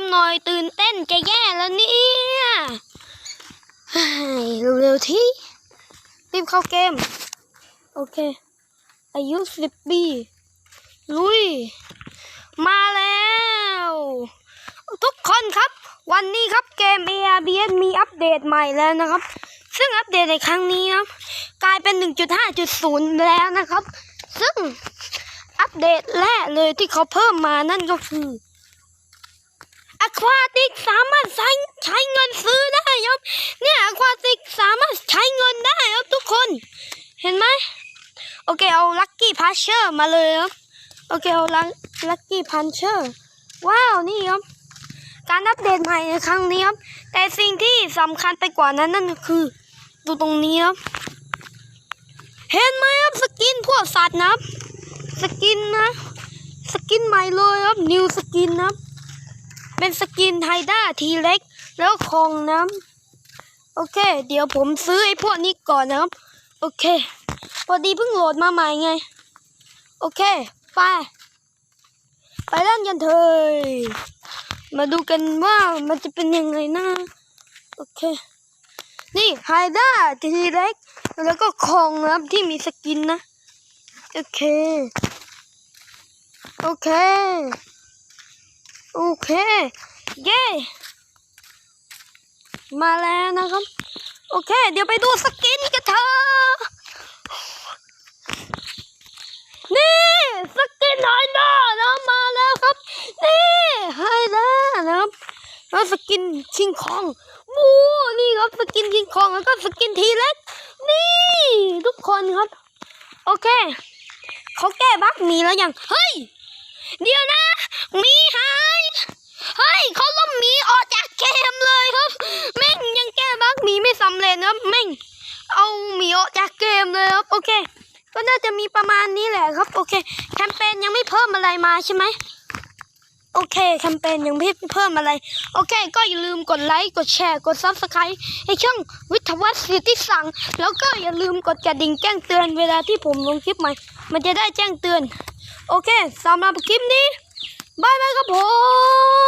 มหน่อยตื่นเต้นจะแย่แล้วเนี่ยเร็วๆที่รีบเข้าเกม โอเค อายุสิบปีลุย มาแล้ว ทุกคนครับ วันนี้ครับเกม ARBS มีอัปเดตใหม่แล้วนะครับ ซึ่งอัปเดตในครั้งนี้นะครับกลายเป็น 1.5.0 แล้วนะครับ ซึ่งอัปเดตแรกเลยที่เขาเพิ่มมานั่นก็คือ สามารถใช้ใช้เงินซื้อได้ครับเนี่ยอควาติกสามารถใช้เงินได้ครับทุกคน เห็นไหมโอเคเอาลัคกี้พัชเชอร์มาเลยครับโอเคเอาลัคกี้พันเชอร์ว้าวนี่ครับการอัปเดตใหม่ในครั้งนี้ครับ แต่สิ่งที่สำคัญไปกว่านั้นนั่นคือ ดูตรงนี้ครับ เห็นไหมครับสกินพวกสัตว์นะครับ สกินนะ สกินใหม่เลยครับ นิวสกินนะครับ เป็นสกินไฮด้าทีเล็ก แล้วคองนะครับโอเค เดี๋ยวผมซื้อไอ้พวกนี้ก่อนนะครับ โอเค พอดีเพิ่งโหลดมาใหม่ไง โอเค ไป ไปเล่นกันเถอะมาดูกันว่ามันจะเป็นยังไงนะโอเค นี่ไฮด้าทีเล็ก แล้วก็คองนะครับที่มีสกินนะ โอเค โอเค โอเค เย้มาแล้วนะครับ โอเค เดี๋ยวไปดูสกินกันเถอะนี่สกินไฮด้านะมาแล้วครับ นี่ไฮด้านะครับแล้วสกินคิงคองวู้นี่ครับสกินคิงคองแล้วก็สกินทีเล็กนี่ทุกคนครับ โอเคเขาแก้บั๊กมีแล้วยังเฮ้ย เดี๋ยวนะ มีหาย เฮ้ยเขาล้มหมีออกจากเกมเลยครับ แม่งยังแก้บั๊กหมีไม่สำเร็จครับแม่ง เอาหมีออกจากเกม เครับโอเค ก็น่าจะมีประมาณนี้แหละครับ โอเค แคมเปญยังไม่เพิ่มอะไรมาใช่ไหมโอเค แคมเปญยังไม่เพิ่มอะไร โอเค ก็อย่าลืมกดไลค์ กดแชร์ กดซับสไครต์ให้ช่องวิทยาวัฒน์สิทธิสัง แล้วก็อย่าลืมกดกระดิ่งแจ้งเตือนเวลาที่ผมลงคลิปใหม่ มันจะได้แจ้งเตือน โอเคสำหรับคลิปนี้บายบายครับผม